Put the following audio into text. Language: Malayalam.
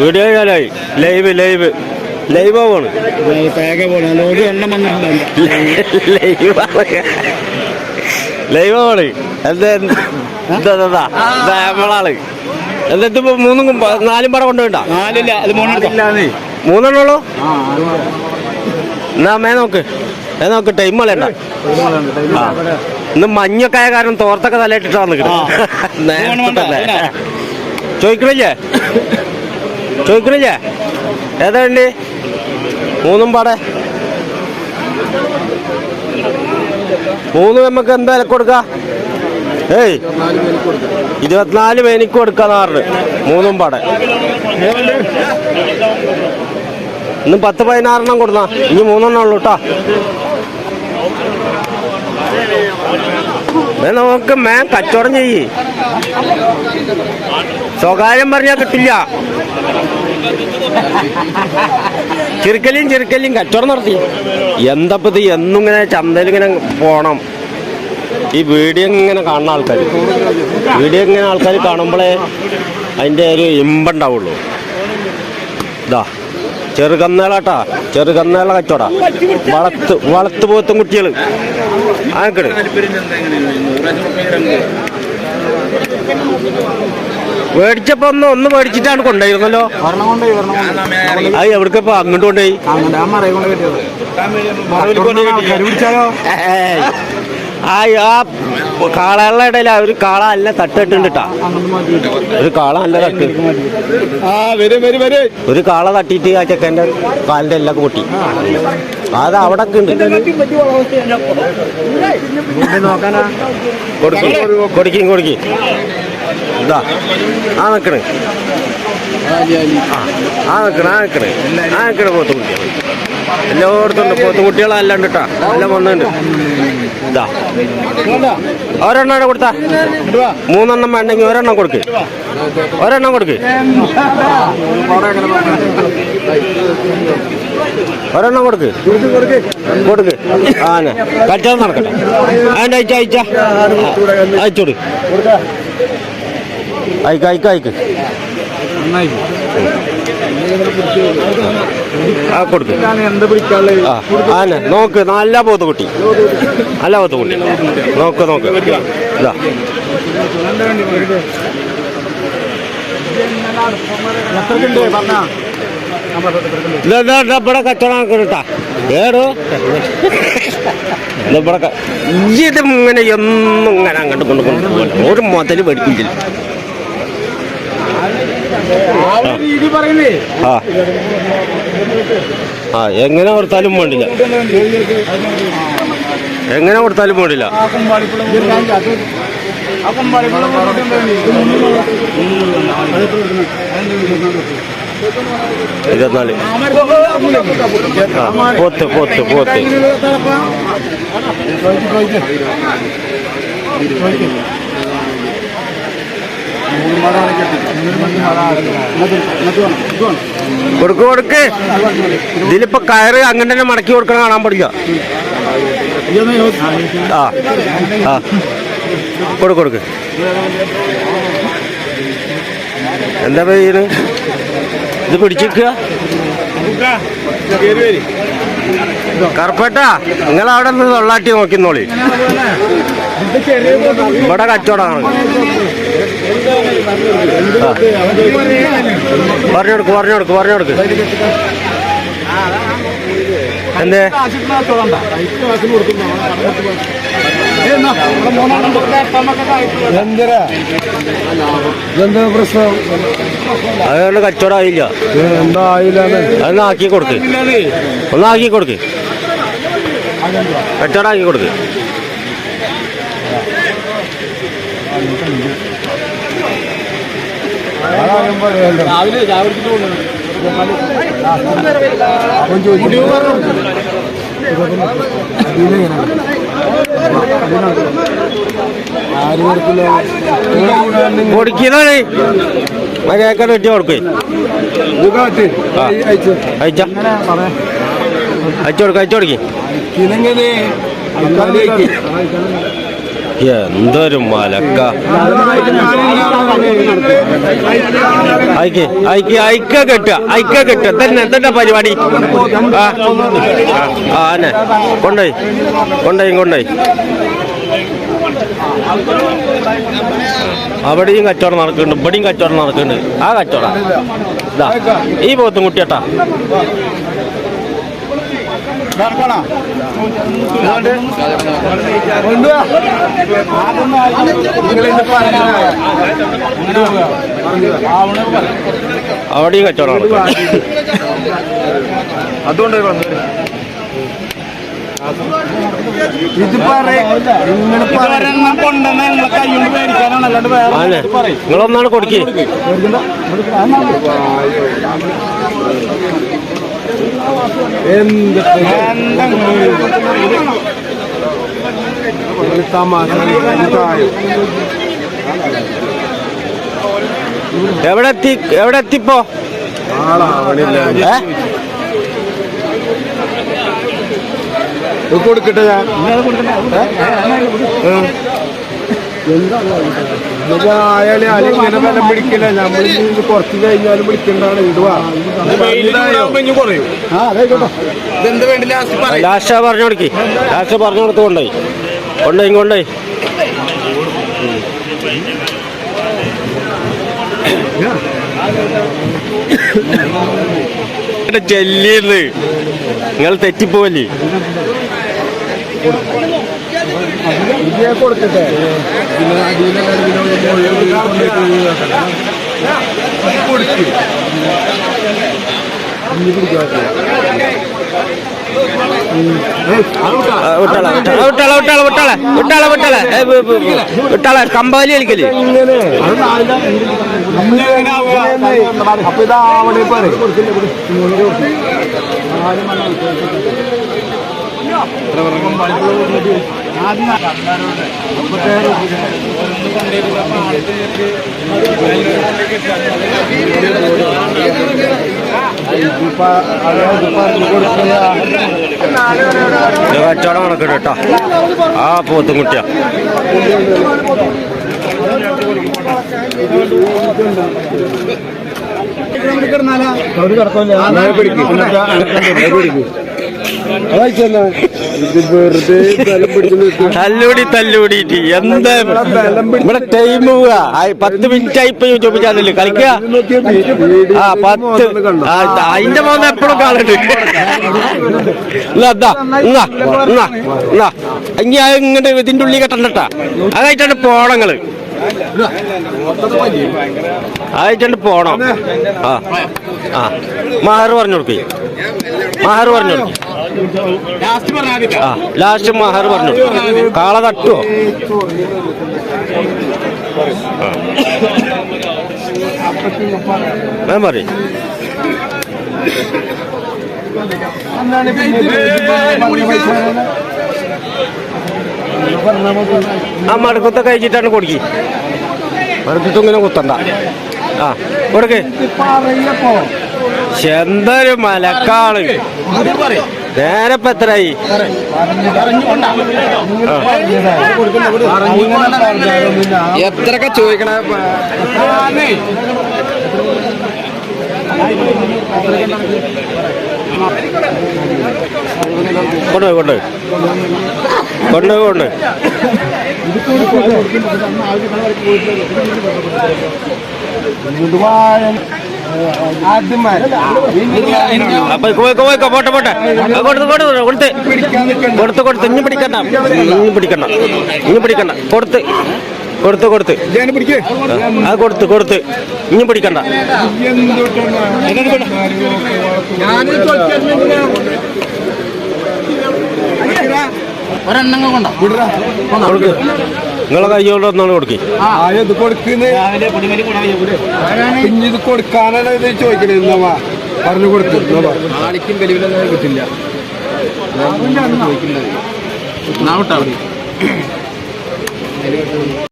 വീഡിയോ ചെയ്യാനായി ലൈവ് ലൈവ് ലൈവ് പോണ്. ലൈവ് പോണ് എന്താ നമ്മളാൾ? എന്നിട്ട് ഇതിപ്പോ മൂന്നും നാലും പടം കൊണ്ടുപോയിട്ടാ മൂന്നെണ്ണേ ഉള്ളൂ. എന്നാ മേ നോക്ക്. ഏ നോക്ക് ടൈം കളയണ്ട. ഇന്ന് മഞ്ഞൊക്കെ ആയ കാരണം തോർത്തൊക്കെ തലയിട്ടിട്ടാ നിൽക്കുന്നത്. ചോദിക്കണില്ലേ? ചോദിക്കണില്ലേ? ഏതാ വേണ്ടി? മൂന്നും പാടെ. മൂന്ന് നമുക്ക് എന്താ വില കൊടുക്ക? ഏയ് ഇരുപത്തിനാല് മേനിക്ക് കൊടുക്കാന്ന് പറഞ്ഞു. മൂന്നും പാടെ. ഇന്ന് പത്ത് പതിനാറെണ്ണം കൊടുന്ന. ഇനി മൂന്നെണ്ണം ഉള്ളൂ കേട്ടോ നമുക്ക് മേ കച്ചവടം ചെയ്യ്. സ്വകാര്യം പറഞ്ഞാൽ കിട്ടില്ല. ചെറുക്കലിയും ചെറുക്കലിയും കച്ചവടം നടത്തി എന്തപ്പത് എന്നിങ്ങനെ ചന്തയിൽ പോണം. ഈ വീഡിയോ ഇങ്ങനെ കാണുന്ന ആൾക്കാർ വീഡിയോ ഇങ്ങനെ ആൾക്കാർ കാണുമ്പോഴേ അതിന്റെ ഒരു ഇമ്പുണ്ടാവുള്ളൂ. ഇതാ ചെറുകന്നേളാട്ടാ ചെറുകന്നേള കച്ചവട. വളത്ത് വളത്ത് പോത്തും കുട്ടികൾ ആക്കട് മേടിച്ചപ്പോ ഒന്ന് ഒന്ന് മേടിച്ചിട്ടാണ് കൊണ്ടുപോയിരുന്നല്ലോ. അത് എവിടെ അങ്ങോട്ട് കൊണ്ടുപോയി? ആ. ആ ആ കാളകളുടെ ഇടയിൽ ഒരു കാള നല്ല തട്ടിട്ടുണ്ട് ട്ടാ. ഒരു കാള നല്ല തട്ട്. ആ വരും വരും വരും. ഒരു കാള തട്ടിയിട്ട് ആ ചെക്കന്റെ കാലിന്റെ എല്ലാം പൊട്ടി. അത് അവിടെ ഉണ്ട്. കൊടുക്കും കൊടുക്കും. ഇതാ ആ നിക്കണ്. ആ നിക്കണ് ആ നിക്കണ്. ആ നിക്കണ് പോത്ത് കുട്ടികൾ എല്ലായിടത്തും ഉണ്ട് പോത്ത് കുട്ടികളെല്ലാം ഉണ്ട് കേട്ടാ എല്ലാം വന്നുണ്ട് ഇതാ ഒരെണ്ണം ഇവിടെ കൊടുത്താ. മൂന്നെണ്ണം വേണ്ടെങ്കിൽ ഒരെണ്ണം കൊടുക്ക്. ഒരെണ്ണം കൊടുക്ക്. ഒരെണ്ണം കൊടുക്ക്. കൊടുക്ക്. ആനെ കച്ചവടം നടക്കട്ടെ. അതിന്റെ അയച്ച അയച്ച? അയച്ചോട്. അയക്ക അയക്ക അയക്ക്. ആ കൊടുക്ക്. ആന നോക്ക് നല്ല പോത്ത് കുട്ടി. നല്ല പോത്ത് കുട്ടി. നോക്ക് നോക്ക്. ഇതാ. എത്രക്കുണ്ട്? പറഞ്ഞാ. ഇവിടെ കച്ചവടം നടക്കണട്ടാ ഏടോ ഇവിടെ ഇത് ഇങ്ങനെ എന്നും ഇങ്ങനെ അങ്ങോട്ട് കൊണ്ട് കൊണ്ടുപോകണം ഒരു മുതൽ പഠിപ്പിച്ചില്ല ആ ആ എങ്ങനെ കൊടുത്താലും വേണ്ടില്ല എങ്ങനെ കൊടുത്താലും വേണ്ടില്ല അപ്പം ഇരുപത്തിനാല്. ആ പോത്ത് പോത്ത് പോത്ത്. കൊടുക്ക് കൊടുക്ക്. ഇതിലിപ്പോ കയറ് അങ്ങനെ തന്നെ മടക്കി കൊടുക്കണം കാണാൻ പാടില്ല. ആ ആ. കൊടുക്ക് കൊടുക്ക്. എന്താ പേര് ഇത് പിടിച്ചിരിക്കുക കറുപ്പേട്ടാ നിങ്ങൾ അവിടെ നിന്ന് തൊള്ളാട്ടി നോക്കിന്നോളി. ഇവിടെ കച്ചവടമാണ്. പറഞ്ഞു കൊടുക്ക് പറഞ്ഞു കൊടുക്ക് പറഞ്ഞു കൊടുക്ക് എന്തേ എന്താ പ്രശ്നം? അതുകൊണ്ട് കച്ചവടം ആയില്ല അതൊന്ന് ആക്കി കൊടുക്ക്. ഒന്ന് ആക്കി കൊടുക്ക്. കച്ചവടം ആക്കി കൊടുക്ക്. രാവിലെ രാവിലെ കൊടുക്കുന്നേ മര്യാദക്കാട് വെട്ടി കൊടുക്കേ. ആ. അയച്ച. അയച്ചു. കൊടുക്ക അയച്ചു കൊടുക്കേ. ഇതെങ്ങനെ എന്തൊരു മലക്ക. അയക്ക് അയക്ക് അയക്ക കെട്ടുക അയക്ക കെട്ടുക. തന്നെ തന്നെ പരിപാടി? ആ ആ കൊണ്ടോയി കൊണ്ടോയി കൊണ്ടോയി അവിടെയും കച്ചവടം നടക്കുന്നുണ്ട് ഇവിടെയും കച്ചവടം നടക്കുന്നുണ്ട്. ആ കച്ചവടം. ഈ പോത്തും കുട്ടിയട്ടാ അവിടെയും കച്ചവടം നടക്കും അതുകൊണ്ട് കൊണ്ടുവന്ന നിങ്ങളെ കൈ കൊണ്ട് മേടിക്കാനാണ് അല്ലാണ്ട് കച്ചവടം അതുകൊണ്ട് നിങ്ങളൊന്നാണ് കൊടുക്കേ. എന്ത് തമാശ എവിടെ എത്തി എവിടെ കൊടുക്കട്ടെ ഞാൻ. ആയാലേ അലിങ്ങനെ വില പിടിക്കില്ല. നമ്മൾ കുറച്ച് കഴിഞ്ഞാലും പിടിക്കണ്ടാണ് ഇടുവാ ഇതെന്ത് വേണ്ടി ലാസ്റ്റ് ലാസ്റ്റ് പറഞ്ഞു കൊടുക്കി. ലാസ്റ്റ് പറഞ്ഞു കൊടുത്ത് കൊണ്ടേ കൊണ്ടുപോയി ചെല്ലിയത് നിങ്ങൾ തെറ്റിപ്പോവല്ലേ? വ്. വിട്ടാളെ കമ്പാലി കളിക്കൽ ഇങ്ങനെ അപ്പൊ ഇതാവണേ പറയും ഇത് കച്ചവടം നടക്കട്ടെ കേട്ടോ. ആ പോത്തും കുട്ടിയാ. ഒരു വെറുതെ പിടിക്കും. തല്ലൂടി തല്ലൂടിയിട്ട് എന്താ ടൈം പത്ത് മിനിറ്റ് ആയി ഇപ്പൊ യൂട്യൂബ് കളിക്കുക. ആ പത്ത്. അതിന്റെ മോന്ന് എപ്പോഴും കാണുന്നുണ്ട്. ഇനി അത് ഇതിന്റെ ഉള്ളി കെട്ടണ്ടട്ടാ അതായിട്ടാണ് പോണങ്ങൾ. അതായിട്ടാണ് പോണം. ആ ആ. മാറ് പറഞ്ഞു കൊടുക്കേ. മാറ് പറഞ്ഞു കൊടുക്കേ. ആ ലാസ്റ്റ് മഹർ പറഞ്ഞു. കാള തട്ടുവോ? ഞാൻ പറയും. ആ മടക്കത്തെ കഴിച്ചിട്ടാണ് കൊടുക്കി. മടക്കത്തും ഇങ്ങനെ കുത്തണ്ട. ആ കൊടുക്കേ. എന്തൊരു മലക്കാൾ. നേരെ ഇപ്പൊ ചോദിക്കണ? കൊണ്ടുപോയി കൊണ്ടുപോയി. കൊണ്ടുപോയി കൊണ്ടുപോയി. അപ്പൊ പോയിക്കോ പോയിക്കോ പോട്ടെ പോട്ടെ. കൊടുത്ത് കൊടുത്ത് കൊടുത്ത് കൊടുത്ത്. കൊടുത്ത് ഇനി പിടിക്കണ്ട. ഇനി പിടിക്കണ്ട. ഇനി പിടിക്കണ്ട. കൊടുത്ത്. കൊടുത്ത് കൊടുത്ത്. പിടിക്കേ. ആ കൊടുത്ത് കൊടുത്ത്. ഇനി പിടിക്കണ്ട. ഒരെണ്ണം കൊണ്ടോ? കൊടുക്ക്. നിങ്ങളെ കൈ കൊണ്ട് ഒന്നാണ് കൊടുക്കി ഇത് കൊടുക്കുന്നത് ഇനി ഇത് കൊടുക്കാനാണ് ഇത് ചോദിക്കണേ എന്നാ പറഞ്ഞു കൊടുത്തു ആളിക്കും വെലുവിലൊന്നും കിട്ടില്ല. ചോദിക്കുന്നത്